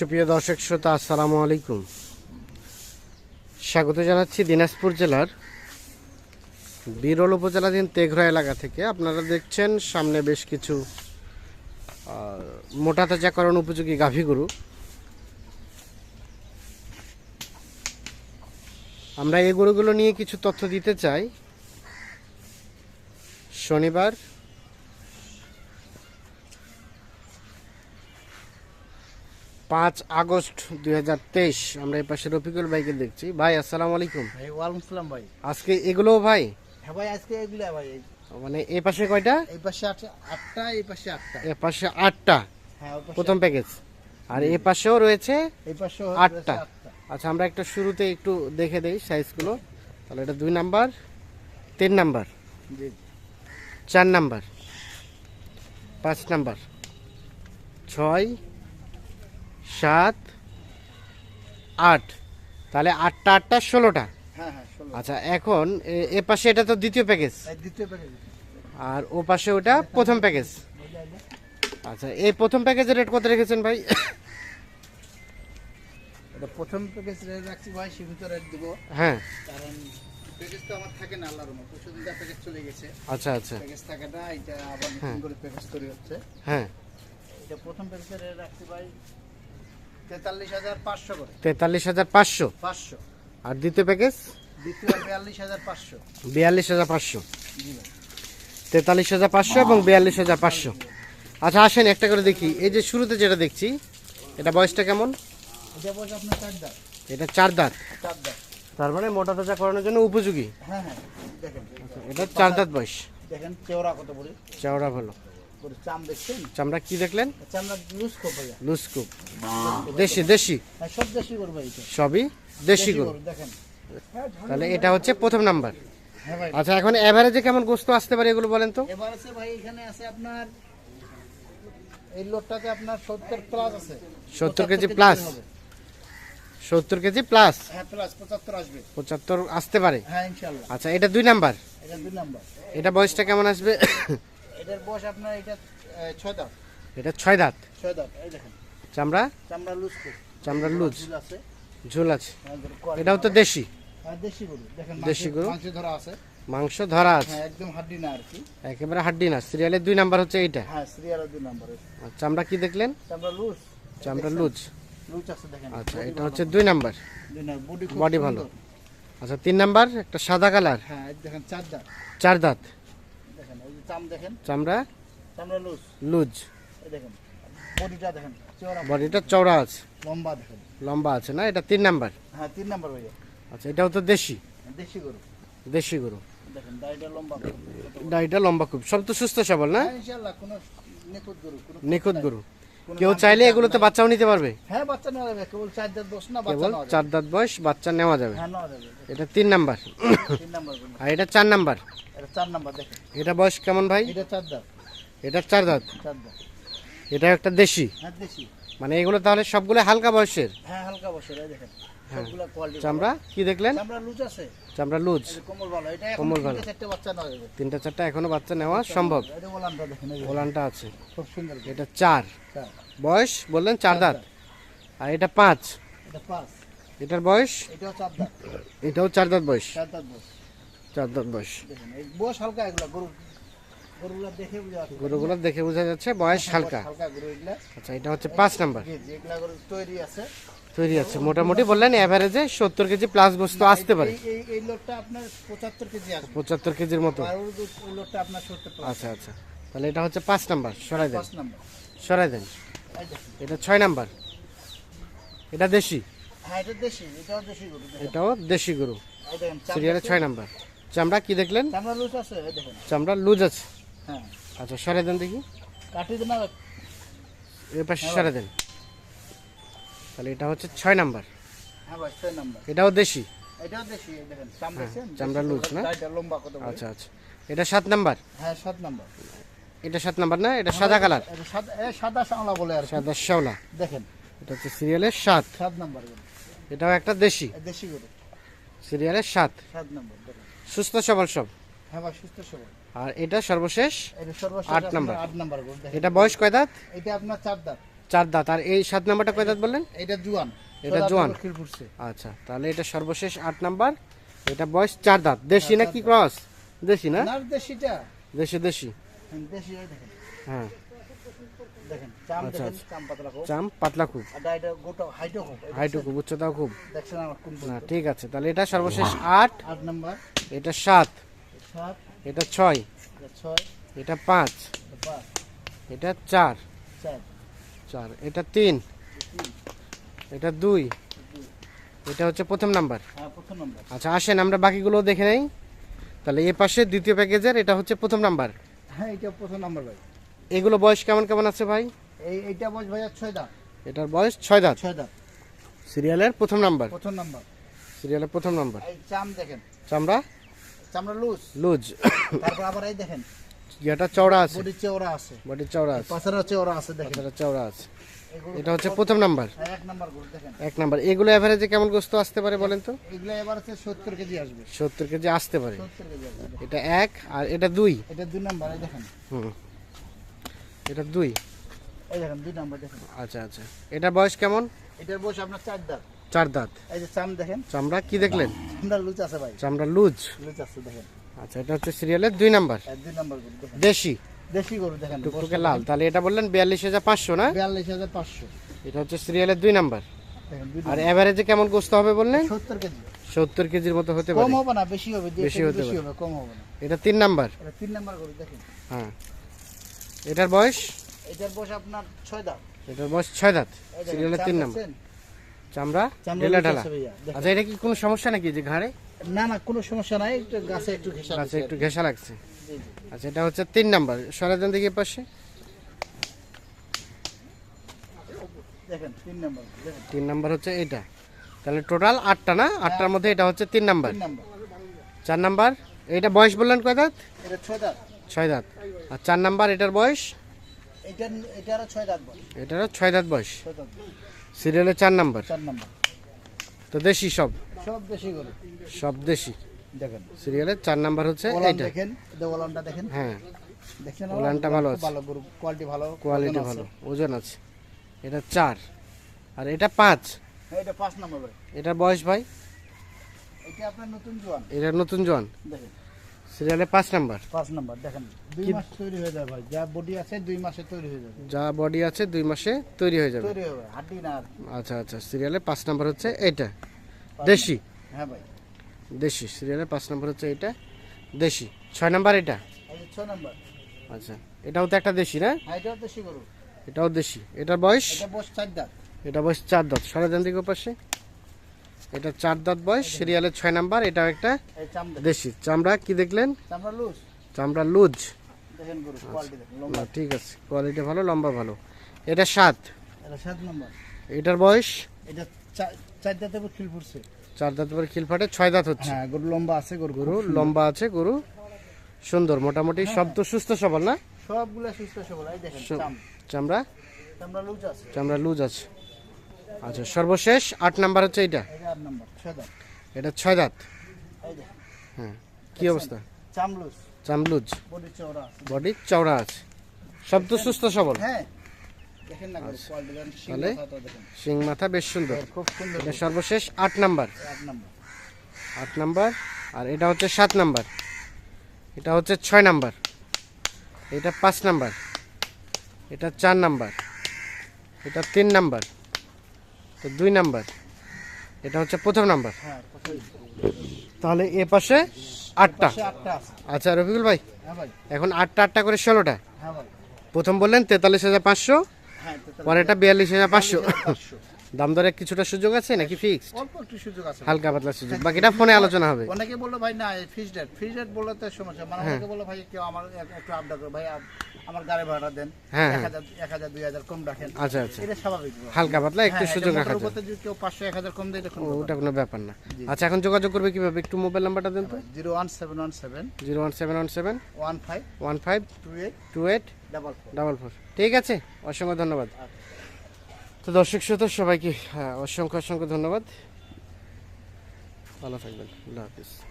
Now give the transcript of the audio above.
সুপ্রিয় দর্শক শ্রোতা, আসসালামু আলাইকুম। স্বাগত জানাচ্ছি দিনাজপুর জেলার বিরল উপজেলাধীন তেঘরা এলাকা থেকে। আপনারা দেখছেন সামনে বেশ কিছু মোটা তাজাকরণ উপযোগী গাভী গরু। আমরা এই গরুগুলো নিয়ে কিছু তথ্য দিতে চাই। শনিবার পাঁচ আগস্ট দু হাজার তেইশ। আমরা এই পাশে রফিকুল ভাইকে দেখছি। ভাই আসসালামু আলাইকুম। ভাই ওয়ালাইকুম সালাম ভাই। আজকে এগুলো ভাই? হ্যাঁ ভাই আজকে এগুলা ভাই মানে এই পাশে কয়টা? এই পাশে আটটা এই পাশে আটটা। এ পাশে আটটা। হ্যাঁ প্রথম প্যাকেজ। আর এ পাশেও রয়েছে এই আটটা। আচ্ছা আমরা একটা শুরুতে একটু দেখে দেই সাইজগুলো। তাহলে এটা দুই নাম্বার তিন নাম্বার চার নাম্বার পাঁচ নাম্বার ছয় সাত আট। তাহলে আটটা আটটা ষোলোটা। হ্যাঁ হ্যাঁ আচ্ছা এখন এ- পাশে এটা তো দ্বিতীয় প্যাকেজ। প্যাকেজ। আর ও পাশে ওটা প্রথম প্যাকেজ। আচ্ছা এই প্রথম প্যাকেজের রেট কত রেখেছেন ভাই? এটা প্রথম প্যাকেজ রেট রাখছি ভাই সীমিত রেট দিব। হ্যাঁ। কারণ প্যাকেজ তো আমার থাকে না আল্লাহর মতো প্যাকেজ চলে গেছে। আচ্ছা আচ্ছা। প্যাকেজ থাকে না এটা আবার নতুন হ্যাঁ। করে প্যাকেজ তৈরি হচ্ছে। হ্যাঁ। এটা প্রথম প্যাকেজের রেট রাখছি ভাই তেতাল্লিশ হাজার পাঁচশো করে। তেতাল্লিশ হাজার পাঁচশো? পাঁচশো। আর দ্বিতীয় প্যাকেজ? দ্বিতীয় বিয়াল্লিশ হাজার পাঁচশো। বিয়াল্লিশ হাজার পাঁচশো। তেতাল্লিশ হাজার পাঁচশো এবং বিয়াল্লিশ হাজার পাঁচশো। আচ্ছা আসেন একটা করে দেখি। এই যে শুরুতে যেটা দেখছি এটা বয়সটা কেমন? এটা আপনার চার দাঁত। এটা চার দাঁত। চার দাঁত। তার মানে মোটা তাজা করানোর জন্য উপযোগী। হ্যাঁ হ্যাঁ। দেখেন। এটা চার দাঁত বয়স। দেখেন চেওড়া কত বড়? চওড়া ভালো। চাম দেখছেন? চামড়া কি দেখলেন? চামড়া লুজ ভাইয়া। দেশি দেশি? হ্যাঁ সব দেশি করব এইটা সবই দেশি গরু। দেখেন। তাহলে এটা হচ্ছে প্রথম নাম্বার। হ্যাঁ আচ্ছা এখন এভারেজে কেমন গোস্ত আসতে পারে এগুলো বলেন তো? এবার ভাই এখানে আছে আপনার এই লোটটাতে আপনার সত্তর প্লাস আছে। 70 কেজি 75 plus? হবে। সত্তর কেজি প্লাস হ্যাঁ পঁচাত্তর আসতে পারে? হ্যাঁ আচ্ছা এটা দুই নাম্বার? এটা দুই নাম্বার। এটা বয়সটা কেমন আসবে? এটার বয়স আপনার এটা ছয় দাঁত। এটা ছয় দাঁত? ছয় দাঁত এই দেখেন। চামড়া? চামড়া লুজ চামড়া লুজ। আছে। ঝোল আছে। হ্যাঁ, এটাও তো দেশি? হ্যাঁ, দেশি গরু। দেখেন দেশি গরু? মাংস ধরা আছে। মাংস ধরা আছে? হ্যাঁ একদম হাড্ডি না আর কি। একেবারে হাড্ডি না। সিরিয়ালের দুই নাম্বার হচ্ছে এইটা? হ্যাঁ সিরিয়াল দুই নাম্বারে আর চামড়া কি দেখলেন? চামড়া লুজ। চামড়া লুজ। লুজ আছে দেখেন। আচ্ছা এটা হচ্ছে দুই নাম্বার। দুই নাম্বার। বডি ভালো। আচ্ছা তিন নাম্বার একটা সাদা কালার? হ্যাঁ দেখেন চার দাঁত। চার দাঁত। চাম দেখেন। চামড়া? চামড়া লুজ। লুজ। দেখেন বডিটা দেখেন চওড়া। বডিটা চওড়া আছে। লম্বা দেখেন। লম্বা আছে না? এটা তিন নাম্বার। হ্যাঁ তিন নাম্বার ভাইয়া। আচ্ছা এটাও তো দেশি? দেশি গরু। দেশি গরু। দেখেন দাড়িটা লম্বা। খুব। সব তো সুস্থ সবল না? হ্যাঁ ইনশাআল্লাহ কোনো নিখুঁত গরু নিখুঁত কেউ চাইলে এগুলোতে বাচ্চাও নিতে পারবে। হ্যাঁ বাচ্চা নেওয়া যাবে। কেবল চার দাঁত বয়স না বাচ্চা কেবল নেওয়া যাবে। চার দাঁত বয়স বাচ্চা নেওয়া যাবে। হ্যাঁ নেওয়া যাবে। এটা তিন নাম্বার। তিন নাম্বার আর এটা চার নাম্বার। এটা চার নাম্বার দেখেন এটা বয়স কেমন ভাই? এটা চার দাঁত। এটা চার দাঁত। চার দাঁত। এটা একটা দেশি। হ্যাঁ দেশি। মানে এগুলো তাহলে সবগুলো হালকা বয়সের? হ্যাঁ হালকা বয়সের এই দেখেন। সবগুলা কোয়ালিটি চামড়া? কি দেখলেন? চামড়া লুজ আছে। চামড়া লুজ। কোমল ভালো এটা কোমল তিনটে ভালো। চারটে বাচ্চা নেওয়া যাবে। তিনটা চারটা এখনও বাচ্চা নেওয়া সম্ভব। এটা ওলানটা দেখেন ওলানটা আছে। খুব সুন্দর। গরু। এটা চার। বয়স বললেন চার দাঁত। আর এটা পাঁচ। এটা পাঁচ। এটার বয়স? এটাও চার দাঁত। এটাও চার দাঁত বয়স। চার দাঁত বস চার দাঁত বয়স। দেখেন এই বয়স হালকা এগুলা গরু। গরুগুলা দেখে বোঝা যাচ্ছে। বয়স হালকা। হালকা আচ্ছা এটা হচ্ছে পাঁচ নাম্বার। তৈরি আছে। তৈরি আছে মোটামুটি বললেন অ্যাভারেজে সত্তর কেজি প্লাস বস্তু আসতে পারে। এই- এই এই লোটটা আপনার পঁচাত্তর কেজি আসবে। পঁচাত্তর কেজির মতো। লোটটা আপনার সত্তর আচ্ছা আচ্ছা। তাহলে এটা হচ্ছে পাঁচ নাম্বার। সরাই দেন। সরাই দেন। এটা ছয় নাম্বার। এটা দেশি? হ্যাঁ এটাও দেশি গরু সিরিয়ালে ছয় নাম্বার। চামড়া কি দেখলেন? চামড়া লুজ আছে হ্যাঁ। আচ্ছা সরাই দেন দেখি। দেন পাশে সরাই দেন। তাহলে এটা হচ্ছে ছয় নাম্বার। হ্যাঁ নাম্বার। এটাও দেশি? এটাও দেশি দেখেন চামড়া হ্যাঁ, লুজ না? গাড়িটা লম্বা কত আচ্ছা আচ্ছা। এটা সাত নাম্বার? হ্যাঁ সাত নাম্বার। এটা সাত নাম্বার না? এটা সাদা কালার? সাদা বলে আর সাদা শ্যাওলা। দেখেন। এটা হচ্ছে সিরিয়ালের সাত। সাত নাম্বার এটাও একটা দেশি? দেশি গরু সিরিয়ালের সাত। সাত নাম্বার সুস্থ সবল সব? হ্যাঁ ভাই সুস্থ সবল। আর এটা সর্বশেষ এটা সর্বশেষ আট নাম্বার। আট নাম্বার এটা বয়স কয় দাঁত? এটা আপনার চার দাঁত। চার দাঁত। আর এই সাত নাম্বারটা কয় দাঁত বললেন? এটা জুয়ান। এটা জোয়ান? আচ্ছা তাহলে এটা সর্বশেষ আট নাম্বার। এটা বয়স চার দাঁত। দেশি না কি ক্রস? দেশি না? দেশিটা। দেশি দেশি। হ্যাঁ আচ্ছা, চাম পাতলা খুব। চাম পাতলা খুব। হাইটও খুব। উচ্চতাও না ঠিক আছে তাহলে এটা সর্বশেষ আট। আট নাম্বার। এটা সাত। এটা ছয়। এটা পাঁচ। এটা চার। চার এটা তিন। এটা দুই। এটা হচ্ছে প্রথম নাম্বার। হ্যাঁ প্রথম নাম্বার। আচ্ছা আসেন আমরা বাকিগুলো দেখে নেই। তাহলে এ পাশে দ্বিতীয় প্যাকেজের এটা হচ্ছে প্রথম নাম্বার। হ্যাঁ এটা প্রথম নাম্বার ভাই। এগুলো বয়স কেমন কেমন আছে ভাই? এই এইটা বয়স ভাইয়া ছয় দাঁত। এটার বয়স ছয় দাঁত। ছয় দাঁত। সিরিয়ালের প্রথম নাম্বার। প্রথম নাম্বার। সিরিয়ালের প্রথম নাম্বার। চাম দেখেন। চামড়া? চামড়া লুজ। লুজ। তারপর আবার এই দেখেন। এটা চওড়া আছে। বডি চেওড়া আছে। বডির চওড়া আছে। পাছারা চেওড়া আছে দেখেন। পাতাটা চওড়া আছে। এটা হচ্ছে প্রথম নাম্বার। হ্যাঁ, এক নাম্বার গরু দেখেন। এক নাম্বার। এগুলো এভারেজে কেমন গোস্ত আসতে পারে বলেন তো? এগুলো হচ্ছে সত্তর কেজি আসবে। সত্তর কেজি আসতে পারে। সত্তর কেজি আসবে এটা এক আর এটা দুই। এটা দুই নাম্বার এই দেখেন। হুম। এটা দুই। এই দেখেন দুই নাম্বার দেখেন। আচ্ছা আচ্ছা। এটা বয়স কেমন? এটার বয়স আপনার চার দাঁত। চার দাঁত। এই যে চাম দেখেন। চামড়া কি দেখলেন? চামড়া লুজ আছে ভাই। চামড়া লুজ। লুজ আছে দেখেন। আচ্ছা এটা হচ্ছে সিরিয়ালের দুই নাম্বার। দুই নাম্বার দেশি? দেশি গরু দেখেন টুকটুকে লাল তাহলে এটা বললেন বিয়াল্লিশ হাজার পাঁচশো না? বিয়াল্লিশ হাজার পাঁচশো। এটা হচ্ছে সিরিয়ালের দুই নাম্বার। আর এভারেজে কেমন গোস্ত হবে বললেন? সত্তর কেজি। সত্তর কেজির মতো হতে কম হবে না বেশি হবে বেশি হতে পারে। কম হবে না। এটা তিন নাম্বার। এটা তিন নাম্বার গরু দেখেন। হ্যাঁ। এটার বয়স? এটার বয়স আপনার ছয় দাঁত। এটার বয়স ছয় দাঁত। সিরিয়ালের তিন নাম্বার। চামড়া? ঢেলা ঢালা। আচ্ছা এটা কি কোনো সমস্যা নাকি যে ঘাড়ে? না না কোনো সমস্যা নাই গাছে একটু ঘেঁষা আচ্ছা একটু ঘেঁষা লাগছে। আচ্ছা এটা হচ্ছে তিন নাম্বার। সরাজন দিকে পাশে। দেখেন তিন নাম্বার তিন নাম্বার হচ্ছে এটা। তাহলে টোটাল আটটা না? আটটার মধ্যে এটা হচ্ছে তিন নাম্বার। চার নাম্বার। এটা বয়স বললেন কয় দাঁত? ছয় দাঁত। আর চার নাম্বার এটার বয়স? এটা এটারও ছয় দাঁত বয়স। সিরিয়ালের চার নাম্বার। তো দেশি সব। সব গরু। সব দেশি। দেখেন। সিরিয়ালের চার নাম্বার হচ্ছে এইটা। দেখেন ওলানটা দেখেন। হ্যাঁ। ওলানটা ভালো আছে। ভালো গরু কোয়ালিটি ভালো কোয়ালিটি ভালো ওজন আছে। এটা চার। আর এটা পাঁচ। হ্যাঁ, এটা পাঁচ নাম্বার এটার বয়স ভাই? এটা আপনার নতুন জোয়ান। এটা নতুন জন দেখেন। সিরিয়ালে পাঁচ নাম্বার। পাঁচ নাম্বার দেখেন। দুই মাস তৈরি হয়ে যাবে ভাই। যা বডি আছে দুই মাসে তৈরি হয়ে যাবে। যা বডি আছে দুই মাসে তৈরি হয়ে যাবে। তৈরি হবে হাড্ডি না আচ্ছা আচ্ছা সিরিয়ালে পাঁচ নাম্বার হচ্ছে এটা দেশি? হ্যাঁ ভাই। দেশি সিরিয়ালে পাঁচ নম্বর হচ্ছে এটা। দেশি। ছয় নম্বর এটা? ছয় নাম্বার। আচ্ছা এটাও তো একটা দেশি না? হ্যাঁ এটাও দেশি গরু। এটাও দেশি। এটার বয়স? এটা চার দাঁত। বয়স চার দাঁত। সরাজান দিকে পাশে এটা চার দাঁত বয়স সিরিয়ালের ছয় নাম্বার এটাও একটা দেশি। চামড়া কি দেখলেন? চামড়া লুজ। না ঠিক আছে। কোয়ালিটি ভালো লম্বা ভালো। এটা সাত। এটার বয়স? চার দাঁতে খিল ফুটছে চার দাঁত পরে খিল ফাটে ছয় দাঁত হচ্ছে। হ্যাঁ গরু লম্বা আছে গরু গরু লম্বা আছে গরু। সুন্দর মোটামুটি সব তো সুস্থ সবল না? সবগুলা সুস্থ সবল এই দেখেন চামড়া? চামড়া লুজ আছে। চামড়া লুজ আছে। আচ্ছা সর্বশেষ আট নাম্বার হচ্ছে এটা এটা ছয় দাঁত। এটা ছয় দাঁত। এই হ্যাঁ কি অবস্থা? চাম লুজ চামলুজ। বডি চওড়া বডি চওড়া আছে। সব তো সুস্থ সবল। হ্যাঁ। তাহলে? দেখেন। শিং মাথা বেশ সুন্দর। খুব সুন্দর সর্বশেষ আট নাম্বার। আট নাম্বার। আর এটা হচ্ছে সাত নাম্বার। এটা হচ্ছে ছয় নাম্বার। এটা পাঁচ নাম্বার। এটা চার নাম্বার। এটা তিন নাম্বার। তো দুই নাম্বার। এটা হচ্ছে প্রথম নাম্বার। হ্যাঁ তাহলে এ পাশে আটটা। আচ্ছা রফিকুল ভাই হ্যাঁ এখন আটটা আটটা করে ষোলোটা। হ্যাঁ প্রথম বললেন তেতাল্লিশ হাজার পাঁচশো। হ্যাঁ পরেরটা বিয়াল্লিশ হাজার পাঁচশো। দাম দরে কিছুটা সুযোগ আছে নাকি ফিক্সড অল্প একটু সুযোগ আছে। হালকা পাতলা সুযোগ। বাকিটা ফোনে আলোচনা হবে। অনেকে বলল ভাই না ফিস ডেট ফিস ডেট বললে তো সমস্যা। মানে হ্যাঁ। অনেকে বলল ভাই কেউ আমার একটু করে। ভাই আমার গাড়ি ভাড়া দেন। হ্যাঁ, এক হ্যাঁ। হাজার এক হাজার দুই হাজার কম রাখেন। আচ্ছা আচ্ছা। এটা স্বাভাবিক। হালকা পাতলা একটু হ্যাঁ, সুযোগ রাখা যায়। যদি কেউ পাঁচশো এক হাজার কম দেয় এটা ওটা কোনো ব্যাপার না। আচ্ছা এখন যোগাযোগ করবে কীভাবে? একটু মোবাইল নাম্বারটা দেন তো। Zero one seven one seven. Zero one seven one seven one five one five two eight two eight double four. Double four. ঠিক আছে? অসংখ্য ধন্যবাদ। তো দর্শক শ্রোতা সবাইকে হ্যাঁ, অসংখ্য অসংখ্য ধন্যবাদ। ভালো থাকবেন। আল্লাহ হাফিজ।